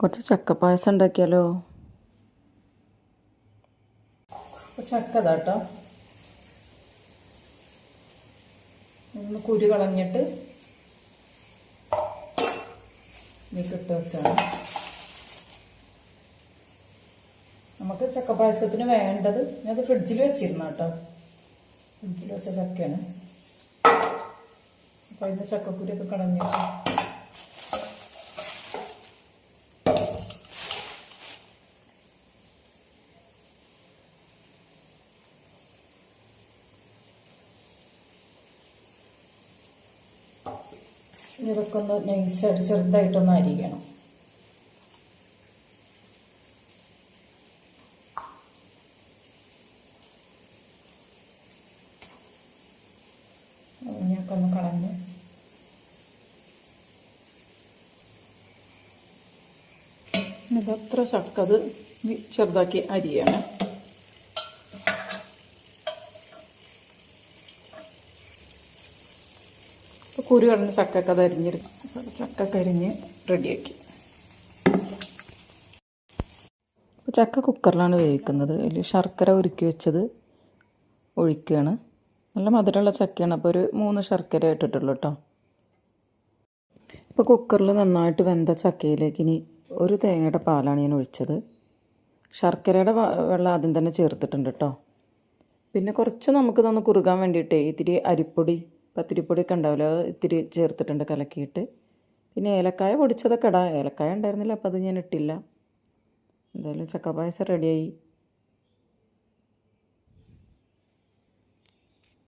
കുറച്ച് ചക്കപ്പായസം ഉണ്ടാക്കിയാലോ? ചക്ക ഇതാട്ടോ ഒന്ന് കുരു കളഞ്ഞിട്ട് ഇട്ട് വെച്ചാണ്. നമുക്ക് ചക്കപ്പായസത്തിന് വേണ്ടത് ഞാനത് ഫ്രിഡ്ജിൽ വെച്ചിരുന്ന കേട്ടോ ഫ്രിഡ്ജിൽ വെച്ച ചക്കയാണ്. അപ്പോൾ അതിന്റെ ചക്കക്കുരിയൊക്കെ കളഞ്ഞിട്ട് ഇതൊക്കെ ഒന്ന് നൈസായിട്ട് ചെറുതായിട്ടൊന്ന് അരിയണം. കളഞ്ഞ്. ഇതത്ര ചക്കത് ചെറുതാക്കി അരിയണം. കുരു കളഞ്ഞ് ചക്കക്ക അത് ചക്ക കരിഞ്ഞ് റെഡിയാക്കി. ഇപ്പോൾ ചക്ക കുക്കറിലാണ് വേവിക്കുന്നത്. അതിൽ ശർക്കര ഉരുക്കി വെച്ചത് ഒഴിക്കുകയാണ് നല്ല മധുരമുള്ള ചക്കയാണ്. അപ്പോൾ ഒരു മൂന്ന് ശർക്കര ഇട്ടിട്ടുള്ളൂ കേട്ടോ ഇപ്പോൾ കുക്കറിൽ നന്നായിട്ട് വെന്ത ചക്കയിലേക്ക് ഇനി ഒരു തേങ്ങയുടെ പാലാണ് ഞാൻ ഒഴിച്ചത്. ശർക്കരയുടെ വെള്ളം ആദ്യം തന്നെ ചേർത്തിട്ടുണ്ട് കേട്ടോ പിന്നെ കുറച്ച് നമുക്ക് തന്ന് കുറുകാൻ വേണ്ടിയിട്ട് ഇത്തിരി അരിപ്പൊടി പത്തിരിപ്പൊടിയൊക്കെ ഉണ്ടാവില്ല. ഇത്തിരി ചേർത്തിട്ടുണ്ട് കലക്കിയിട്ട്. പിന്നെ ഏലക്കായ പൊടിച്ചതൊക്കെ ഇടാം. ഏലക്കായ ഉണ്ടായിരുന്നില്ല അപ്പോൾ അത് ഞാൻ ഇട്ടില്ല. എന്തായാലും ചക്ക പായസം റെഡിയായി